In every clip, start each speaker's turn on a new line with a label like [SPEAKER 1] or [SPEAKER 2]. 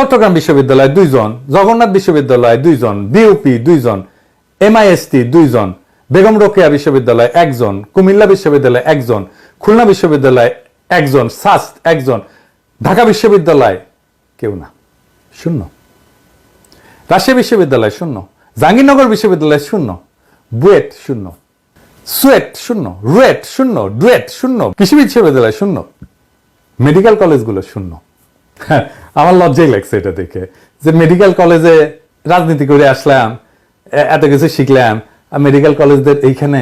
[SPEAKER 1] চট্টগ্রাম বিশ্ববিদ্যালয় দুইজন, জগন্নাথ বিশ্ববিদ্যালয় দুইজন বিউপি দুইজন এমআইএসটি দুইজন, বেগম রোকেয়া বিশ্ববিদ্যালয় একজন, কুমিল্লা বিশ্ববিদ্যালয় একজন, খুলনা বিশ্ববিদ্যালয় একজন সাস্ট একজন, ঢাকা বিশ্ববিদ্যালয় কেউ না, শূন্য। রাজশাহী বিশ্ববিদ্যালয় শূন্য, জাহাঙ্গীরনগর বিশ্ববিদ্যালয় শূন্য, বুয়েট শূন্য, সুয়েট শূন্য, রুয়েট শূন্য, ডুয়েট শূন্য, কৃষি বিশ্ববিদ্যালয় শূন্য, মেডিকেল কলেজগুলো শূন্য। আমার লজ্জাই লাগছে এটা দেখে। যে মেডিকেল কলেজে রাজনীতি করে আসলাম এত কিছু শিখলাম, আর মেডিকেল কলেজদের এইখানে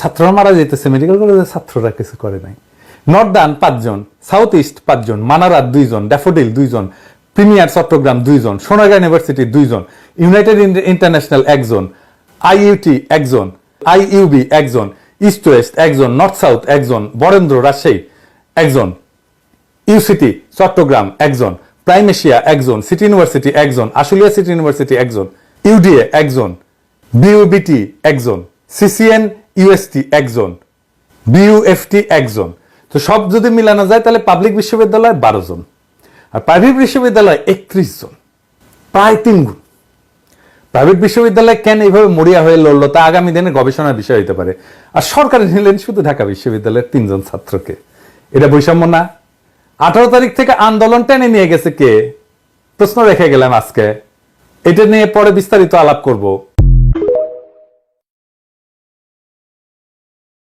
[SPEAKER 1] ছাত্ররা মারা যেতেছে মেডিকেল কলেজের ছাত্ররা কিছু করে নাই। নর্দান পাঁচজন সাউথ ইস্ট পাঁচজন মানারাত দুইজন ড্যাফোডিল দুইজন প্রিমিয়ার চট্টগ্রাম দুইজন সোনারগাঁ ইউনিভার্সিটি দুইজন ইউনাইটেড ইন্টারন্যাশনাল একজন আইইউটি একজন আইইউবি একজন ইস্ট ওয়েস্ট একজন নর্থ সাউথ একজন, বরেন্দ্র রাজশাহী একজন। ইউসিটি চট্টগ্রাম একজন প্রাইম এশিয়া একজন সিটি ইউনিভার্সিটি একজন আশুলিয়া সিটি ইউনিভার্সিটি একজন ইউডিএ একজন বিউবিটি একজন সিসিএন ইউএসটি একজন বিইউএফটি একজন। তো সব যদি মিলানো যায়, তাহলে পাবলিক বিশ্ববিদ্যালয় বারো জন আর প্রাইভেট বিশ্ববিদ্যালয় একত্রিশ জন, প্রায় তিন গুণ। প্রাইভেট বিশ্ববিদ্যালয় কেন এইভাবে মরিয়া হয়ে লড়লো, তা আগামী দিনে গবেষণার বিষয় হতে পারে। আর সরকার নিলেন শুধু ঢাকা বিশ্ববিদ্যালয়ের তিনজন ছাত্রকে। এটা বৈষম্য না। আঠারো তারিখ থেকে আন্দোলন টেনে নিয়ে গেছে কে? প্রশ্ন রেখে গেলাম আজকে। এটা নিয়ে পরে বিস্তারিত আলাপ করব।